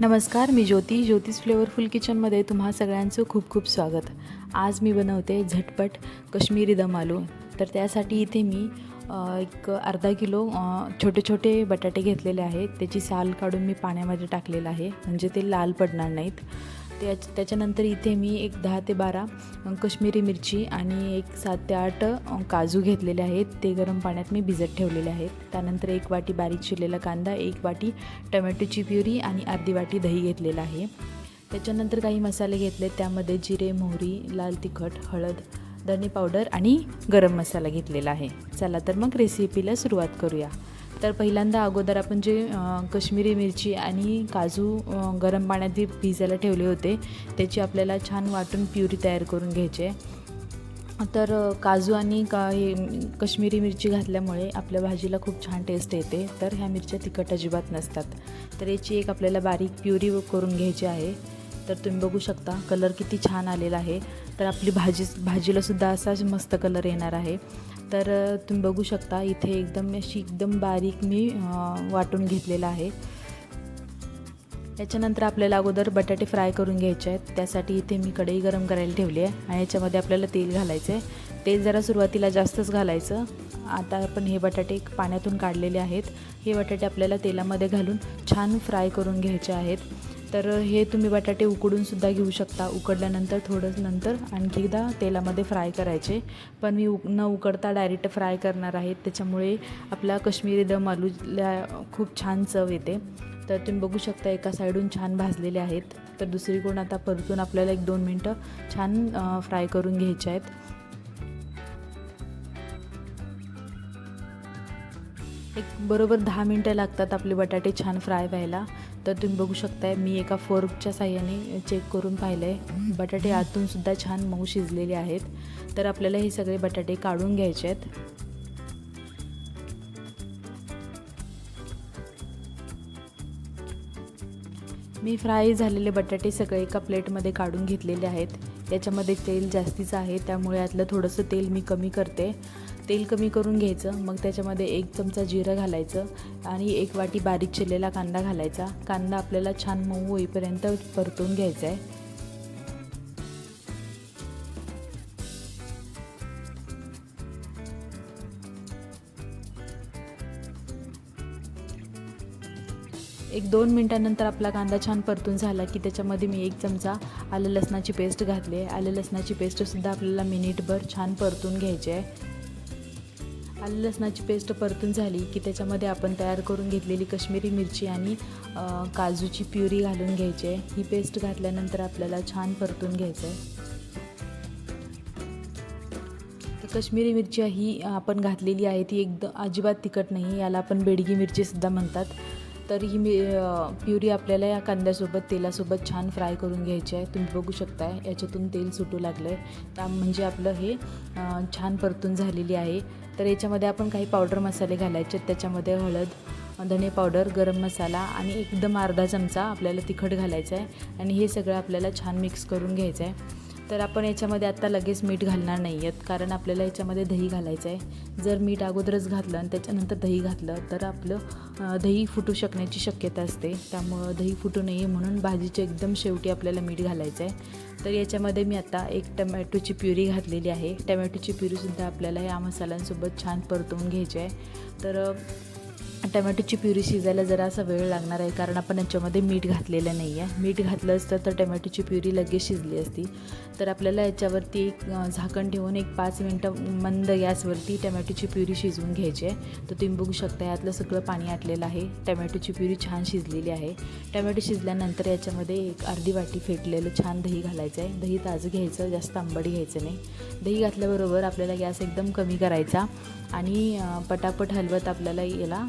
नमस्कार मी ज्योती ज्योतिष फ्लेवरफुल किचनमध्ये तुम्हा सगळ्यांचं खूप खूप स्वागत. आज मी बनवते झटपट कश्मीरी दम आलू. तर त्यासाठी इथे मी एक अर्धा किलो छोटे छोटे बटाटे घेतलेले आहेत. त्याची साल काढून मी पाण्यामध्ये टाकलेलं आहे. म्हणजे ते लाल पडणार नाहीत. त्या त्याच्यानंतर इथे मी एक दहा ते बारा कश्मीरी मिरची आणि एक सात ते आठ काजू घेतलेले आहेत. ते गरम पाण्यात मी भिजत ठेवलेले आहेत. त्यानंतर एक वाटी बारीक चिरलेला कांदा एक वाटी टमॅटोची प्युरी आणि अर्धी वाटी दही घेतलेलं आहे. त्याच्यानंतर काही मसाले घेतले त्यामध्ये जिरे मोहरी लाल तिखट हळद धणे पावडर आणि गरम मसाला घेतलेला आहे. चला तर मग रेसिपीला सुरुवात करूया. तर पहिल्यांदा अगोदर आपण जे कश्मीरी मिरची आणि काजू गरम पाण्यात भिजायला ठेवले होते त्याची आपल्याला छान वाटून प्युरी तयार करून घ्यायची. आहे तर काजू आणि का हे कश्मीरी मिरची घातल्यामुळे आपल्या भाजीला खूप छान टेस्ट येते. तर ह्या मिरच्या तिखट अजिबात नसतात. तर याची एक आपल्याला बारीक प्युरी करून घ्यायची आहे. तर तुम्ही बघू शकता कलर किती छान आलेला आहे. तर आपली भाजी भाजीलासुद्धा असाच मस्त कलर येणार आहे. तर तुम्ही बघू शकता इथे एकदम अशी एकदम बारीक मी वाटून घेतलेलं आहे. याच्यानंतर आपल्याला अगोदर बटाटे फ्राय करून घ्यायचे आहेत. त्यासाठी इथे मी कढई गरम करायला ठेवली आहे आणि याच्यामध्ये आपल्याला तेल घालायचं आहे. तेल जरा सुरुवातीला जास्तच घालायचं. आता आपण हे बटाटे पाण्यातून काढलेले आहेत. हे बटाटे आपल्याला तेलामध्ये घालून छान फ्राय करून घ्यायचे आहेत. तर हे तुम्ही बटाटे उकडूनसुद्धा घेऊ शकता. उकडल्यानंतर थोडं नंतर आणखी एकदा तेलामध्ये फ्राय करायचे. पण मी उक न उकडता डायरेक्ट फ्राय करणार आहे. त्याच्यामुळे आपला कश्मीरी दम आलूला खूप छान चव येते. तर तुम्ही बघू शकता एका साईडून छान भाजलेले आहेत. तर दुसरीकडून आता परतून आपल्याला एक दोन मिनटं छान फ्राय करून घ्यायचे आहेत. एक बरोबर दहा मिनटं लागतात आपले बटाटे छान फ्राय व्हायला. तर तुम्ही बघू शकताय मी एका फोर्कच्या साह्याने चेक करून पाहिलं आहे बटाटे आतूनसुद्धा छान मऊ शिजलेले आहेत. तर आपल्याला हे सगळे बटाटे काढून घ्यायचे आहेत. मी फ्राय झालेले बटाटे सगळे एका प्लेटमध्ये काढून घेतलेले आहेत. त्याच्यामध्ये तेल जास्तीचं आहे त्यामुळे यातलं थोडंसं तेल मी कमी करते. तेल कमी करून घ्यायचं मग त्याच्यामध्ये एक चमचा जिरं घालायचं आणि एक वाटी बारीक चिरलेला कांदा घालायचा. कांदा आपल्याला छान मऊ होईपर्यंत परतून घ्यायचा आहे. एक दोन मिनटानंतर आपला कांदा छान परतून झाला की त्याच्यामध्ये मी एक चमचा आलं लसणाची पेस्ट घातली आहे. आलं लसणाची पेस्टसुद्धा आपल्याला मिनिटभर छान परतून घ्यायची आहे. आलं लसणाची पेस्ट परतून झाली की त्याच्यामध्ये आपण तयार करून घेतलेली कश्मीरी मिरची आणि काजूची प्युरी घालून घ्यायची आहे. ही पेस्ट घातल्यानंतर आपल्याला छान परतून घ्यायचं आहे. तर कश्मीरी मिरची ही आपण घातलेली आहे. ती एकदम अजिबात तिखट नाही याला आपण बेडगी मिरचीसुद्धा म्हणतात. तर ही मी प्युरी आपल्याला या कांद्यासोबत तेलासोबत छान फ्राय करून घ्यायची आहे. तुम्ही बघू शकताय याच्यातून तेल सुटू लागलं आहे त्या म्हणजे आपलं हे छान परतून झालेली आहे. तर याच्यामध्ये आपण काही पावडर मसाले घालायचे त्याच्यामध्ये हळद धणे पावडर गरम मसाला आणि एकदम अर्धा चमचा आपल्याला तिखट घालायचा आहे. आणि हे सगळं आपल्याला छान मिक्स करून घ्यायचं आहे. तर आपण याच्यामध्ये आत्ता लगेच मीठ घालणार नाही आहेत कारण आपल्याला याच्यामध्ये दही घालायचं आहे. जर मीठ अगोदरच घातलं आणि त्याच्यानंतर दही घातलं तर आपलं दही फुटू शकण्याची शक्यता असते. त्यामुळं दही फुटू नये म्हणून भाजीच्या एकदम शेवटी आपल्याला मीठ घालायचं आहे तर याच्यामध्ये मी आता एक टमॅटोची प्युरी घातलेली आहे. टमॅटोची प्युरीसुद्धा आपल्याला या मसाल्यांसोबत छान परतवून घ्यायची आहे तर टमॅटोची प्युरी शिजायला जरा असा वेळ लागणार आहे कारण आपण याच्यामध्ये मीठ घातलेलं नाही आहे. मीठ घातलं असतं तर टमॅटोची प्युरी लगेच शिजली असती. तर आपल्याला याच्यावरती एक झाकण ठेवून एक पाच मिनटं मंद गॅसवरती टमॅटोची प्युरी शिजवून घ्यायची आहे. तर तुम्ही बघू शकता यातलं सगळं पाणी आटलेलं आहे. टमॅटोची प्युरी छान शिजलेली आहे. टमॅटो शिजल्यानंतर याच्यामध्ये एक अर्धी वाटी फेटलेलं छान दही घालायचं आहे. दही ताजं घ्यायचं जास्त आंबट घ्यायचं नाही. दही घातल्याबरोबर आपल्याला गॅस एकदम कमी करायचा आणि पटापट हलवत आपल्याला याला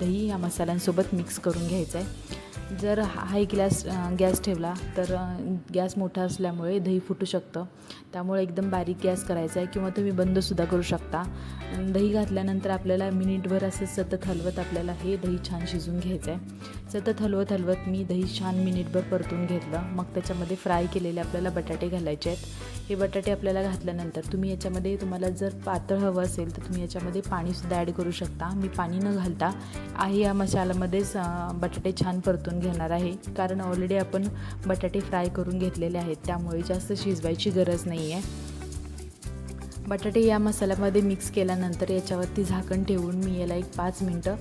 दही या मसाल्यांसोबत मिक्स करून घ्यायचं आहे जर हाय गॅस गॅस ठेवला तर गॅस मोठा असल्यामुळे दही फुटू शकतं. त्यामुळे एकदम बारीक गॅस करायचा आहे किंवा तुम्ही बंदसुद्धा करू शकता. दही घातल्यानंतर आपल्याला मिनिटभर असं सतत हलवत आपल्याला हे दही छान शिजून घ्यायचं आहे सतत हलवत हलवत मी दही छान मिनिटभर परतून घेतलं. मग त्याच्यामध्ये फ्राय केलेले आपल्याला बटाटे घालायचे आहेत. हे बटाटे आपल्याला घातल्यानंतर तुम्ही याच्यामध्ये तुम्हाला जर पातळ हवं असेल तर तुम्ही याच्यामध्ये पाणीसुद्धा ॲड करू शकता. मी पाणी न घालता आहे या मसाल्यामध्येच बटाटे छान परतून करून घेणार आहे. कारण ऑलरेडी आपण बटाटे फ्राय करून घेतलेले आहेत. त्यामुळे जास्त शिजवायची गरज नाही आहे बटाटे या मसाल्यामध्ये मिक्स केल्यानंतर याच्यावरती झाकण ठेवून मी याला एक पाच मिनटं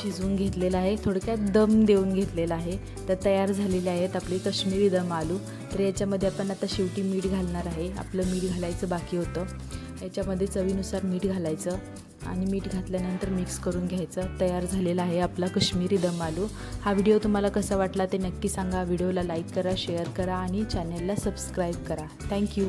शिजवून घेतलेलं आहे. थोडक्यात दम देऊन घेतलेला आहे. तर तयार झालेले आहेत आपले कश्मीरी दम आलू. तर याच्यामध्ये आपण आता शेवटी मीठ घालणार आहे. आपलं मीठ घालायचं बाकी होतं. याच्यामध्ये चवीनुसार मीठ घालायचं आणि मीठ घातल्यानंतर मिक्स करून घ्यायचं. तयार झालेला आहे आपला कश्मीरी दम आलू. हा व्हिडिओ तुम्हाला कसा वाटला ते नक्की सांगा. व्हिडिओला लाईक करा शेअर करा आणि चॅनलला सबस्क्राईब करा. थँक्यू